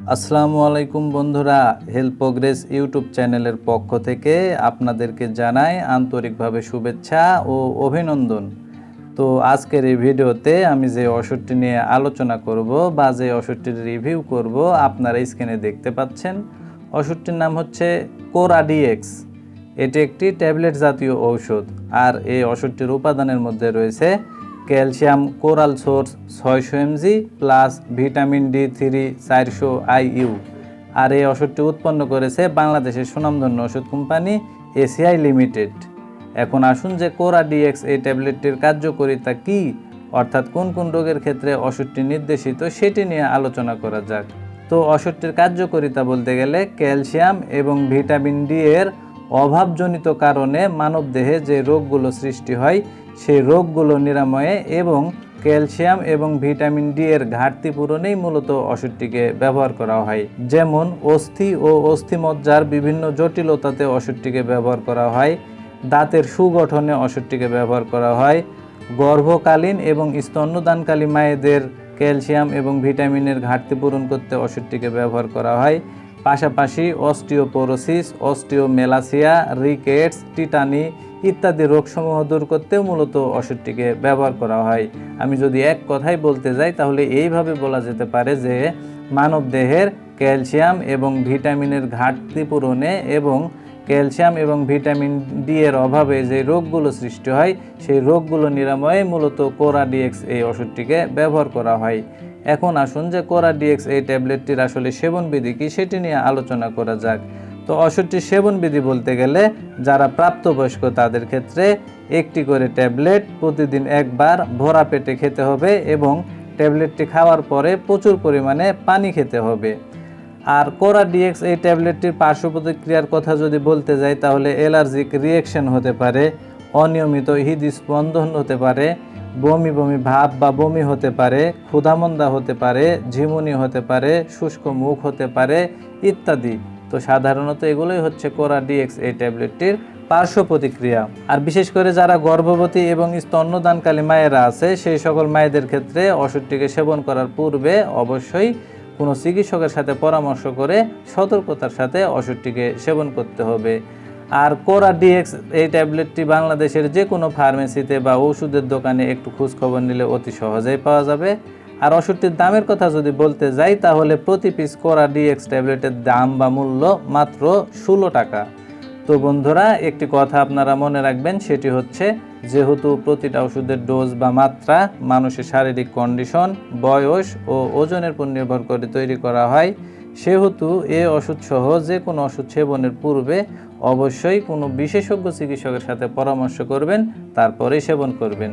আসসালামু আলাইকুম বন্ধুরা হেলথ প্রোগ্রেস ইউটিউব চ্যানেলের পক্ষ থেকে আপনাদেরকে জানাই আন্তরিকভাবে শুভেচ্ছা ও অভিনন্দন। তো আজকের এই ভিডিওতে আমি যে ওষুধটি নিয়ে আলোচনা করব বা যে ওষুধটির রিভিউ করব, আপনারা স্ক্রিনে দেখতে পাচ্ছেন। ওষুধটির নাম হচ্ছে কোরাডিএক্স এটি একটি ট্যাবলেট জাতীয় ঔষধ, আর এই ওষুধটির উপাদানের মধ্যে রয়েছে ক্যালসিয়াম কোরাল সোর্স ছয়শো MG plus vitamin D three চারশো আইইউ। আর এই ওষুধটি উৎপন্ন করেছে বাংলাদেশের সুনামধন্য ওষুধ কোম্পানি এসিআই লিমিটেড। এখন আসুন যে কোরা ডিএক্স এই ট্যাবলেটটির কার্যকারিতা কি, অর্থাৎ কোন কোন রোগের ক্ষেত্রে ওষুধটি নির্দেশিত সেটি নিয়ে আলোচনা করা যাক। তো ওষুধটির কার্যকারিতা বলতে গেলে ক্যালসিয়াম এবং ভিটামিন ডি এর অভাবজনিত কারণে মানবদেহে যে রোগগুলো সৃষ্টি হয় সেই রোগগুলো নিরাময়ে এবং ক্যালসিয়াম এবং ভিটামিন ডি এর ঘাটতি পূরণেই মূলত ওষুধটিকে ব্যবহার করা হয়। যেমন অস্থি ও অস্থিমজ্জার বিভিন্ন জটিলতাতে ওষুধটিকে ব্যবহার করা হয়। দাঁতের সুগঠনে ওষুধটিকে ব্যবহার করা হয়। গর্ভকালীন এবং স্তন্যদানকালী মায়েদের ক্যালসিয়াম এবং ভিটামিনের ঘাটতি পূরণ করতে ওষুধটিকে ব্যবহার করা হয়। পাশাপাশি অস্টিওপোরোসিস, অস্টিওমেলাসিয়া, রিকেটস, টিটানি ইত্যাদি রোগসমূহ দূর করতেও মূলত ওষুধটিকে ব্যবহার করা হয়। আমি যদি এক কথাই বলতে যাই, তাহলে এইভাবে বলা যেতে পারে যে মানব দেহের ক্যালসিয়াম এবং ভিটামিনের ঘাটতি পূরণে এবং ক্যালসিয়াম এবং ভিটামিন ডি এর অভাবে যে রোগগুলো সৃষ্টি হয়, সেই রোগগুলো নিরাময়ে মূলত কোরা ডিএক্স এই ওষুধটিকে ব্যবহার করা হয়। এখন আসুন যে কোরা ডিএক্স এই ট্যাবলেটটির আসলে সেবনবিধি কি সেটি নিয়ে আলোচনা করা যাক। তো ওষুধটির সেবনবিধি বলতে গেলে যারা প্রাপ্তবয়স্ক তাদের ক্ষেত্রে একটি করে ট্যাবলেট প্রতিদিন একবার ভরা পেটে খেতে হবে এবং ট্যাবলেটটি খাওয়ার পরে প্রচুর পরিমাণে পানি খেতে হবে। আর কোরা ডিএক্স এই ট্যাবলেটটির পার্শ্ব প্রতিক্রিয়ার কথা যদি বলতে যাই তাহলে অ্যালার্জিক রিয়েকশন হতে পারে, অনিয়মিত হৃদস্পন্দন হতে পারে বমি বমি ভাব বা বমি হতে পারে, ক্ষুধামন্দা হতে পারে, ঝিমুনি হতে পারে, শুষ্ক মুখ হতে পারে ইত্যাদি। তো সাধারণত এগুলোই হচ্ছে কোরা ডিএক্স এই ট্যাবলেটটির পার্শ্ব প্রতিক্রিয়া। আর বিশেষ করে যারা গর্ভবতী এবং স্তন্যদানকালী মায়েরা আছে, সেই সকল মায়েদের ক্ষেত্রে ওষুধটিকে সেবন করার পূর্বে অবশ্যই কোনো চিকিৎসকের সাথে পরামর্শ করে সতর্কতার সাথে ওষুধটিকে সেবন করতে হবে। আর কোরা ডিএক্স এই ট্যাবলেটটি বাংলাদেশের যে কোনো ফার্মেসিতে বা ওষুধের দোকানে একটু খোঁজখবর নিলে অতি সহজেই পাওয়া যাবে। আর ওষুধটির দামের কথা যদি বলতে যাই, তাহলে প্রতি পিস কোরা ডিএক্স ট্যাবলেটের দাম বা মূল্য মাত্র ষোলো টাকা। তো বন্ধুরা, একটি কথা আপনারা মনে রাখবেন, সেটি হচ্ছে যেহেতু প্রতিটা ওষুধের ডোজ বা মাত্রা মানুষের শারীরিক কন্ডিশন, বয়স ও ওজনের উপর নির্ভর করে তৈরি করা হয়, সেহেতু এ ওষুধ সহ যে কোনো ওষুধ সেবনের পূর্বে অবশ্যই কোনো বিশেষজ্ঞ চিকিৎসকের সাথে পরামর্শ করবেন, তারপরে সেবন করবেন।